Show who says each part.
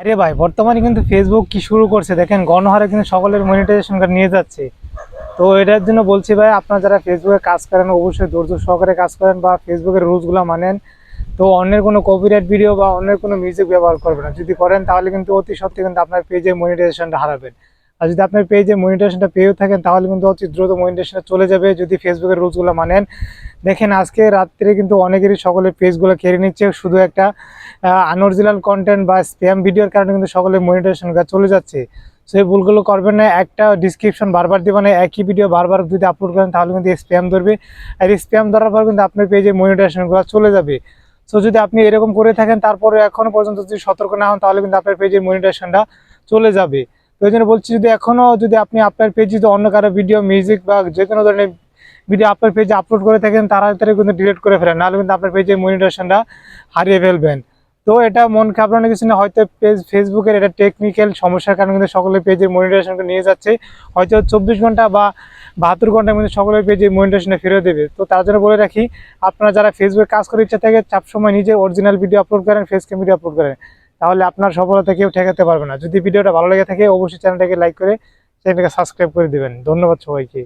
Speaker 1: আরে ভাই, বর্তমানে কিন্তু ফেসবুক কি শুরু করছে? দেখেন, গণহারে কিন্তু সকলের মনিটাইজেশন নিয়ে যাচ্ছে। তো এটার জন্য বলছি ভাই, আপনারা যারা ফেসবুকে কাজ করেন, অবশ্যই ধৈর্য সহকারে কাজ করেন বা ফেসবুকের রুলসগুলো মানেন। তো অন্যের কোনো কপিরাইট ভিডিও বা অন্যের কোনো মিউজিক ব্যবহার করবেন না। যদি করেন, তাহলে কিন্তু অতি সত্যি কিন্তু আপনার পেজে মনিটাইজেশনটা হারাবেন। আর যদি আপনার পেজে মনিটাইজেশনটা পেয়েও থাকেন, তাহলে কিন্তু অতি দ্রুত মনিটাইজেশনটা চলে যাবে যদি ফেসবুকের রুলসগুলো মানেন। দেখেন, আজকে রাত্রে কিন্তু অনেকেরই সকলের পেজগুলো কেড়ে নিচ্ছে। শুধু একটা আনঅরিজিনাল কন্টেন্ট বা স্প্যাম ভিডিওর কারণে কিন্তু সকলে মনিটাইজেশন চলে যাচ্ছে। সো এই ভুলগুলো করবেন না, একটা ডিসক্রিপশন বারবার দিবেন, একই ভিডিও বারবার যদি আপলোড করেন, তাহলে কিন্তু স্প্যাম ধরবে। আর স্প্যাম ধরার পর কিন্তু আপনার পেজে মনিটাইজেশনগুলো চলে যাবে। সো যদি আপনি এরকম করে থাকেন, তারপরে এখনও পর্যন্ত যদি সতর্ক না হন, তাহলে কিন্তু আপনার পেজের মনিটাইজেশনটা চলে যাবে। তো এই জন্য বলছি, যদি এখনও যদি আপনি আপনার পেজে যদি অন্য কারও ভিডিও মিউজিক বা যে কোনো ধরনের ভিডিও আপনার পেজে আপলোড করে থাকেন, তাড়াতাড়ি কিন্তু ডিলিট করে ফেলেন। নাহলে কিন্তু আপনার পেজে মনিটাইজেশনটা হারিয়ে ফেলবেন। তো এটা মন খাবরানোর কিছু না, হয়তো পেজ ফেসবুকের এটা টেকনিক্যাল সমস্যার কারণে কিন্তু সকলের পেজের মনিটাইজেশনকে নিয়ে যাচ্ছে। হয়তো চব্বিশ ঘণ্টা বা বাহাত্তর ঘণ্টার মধ্যে সকলের পেজের মনিটাইজেশনে ফিরে দেবে। তো তার জন্য বলে রাখি, আপনারা যারা ফেসবুকে কাজ করার ইচ্ছা থাকে চাপ সময় নিজে অরিজিনাল ভিডিও আপলোড করেন ফেস ফেসকে ভিডিও আপলোড করেন। তাহলে আপনার সফলতা কেউ ঠেকাতে পারবে না। যদি ভিডিওটা ভালো লেগে থাকে, অবশ্যই চ্যানেলটাকে লাইক করে চ্যানেলটাকে সাবস্ক্রাইব করে দেবেন। ধন্যবাদ সবাইকে।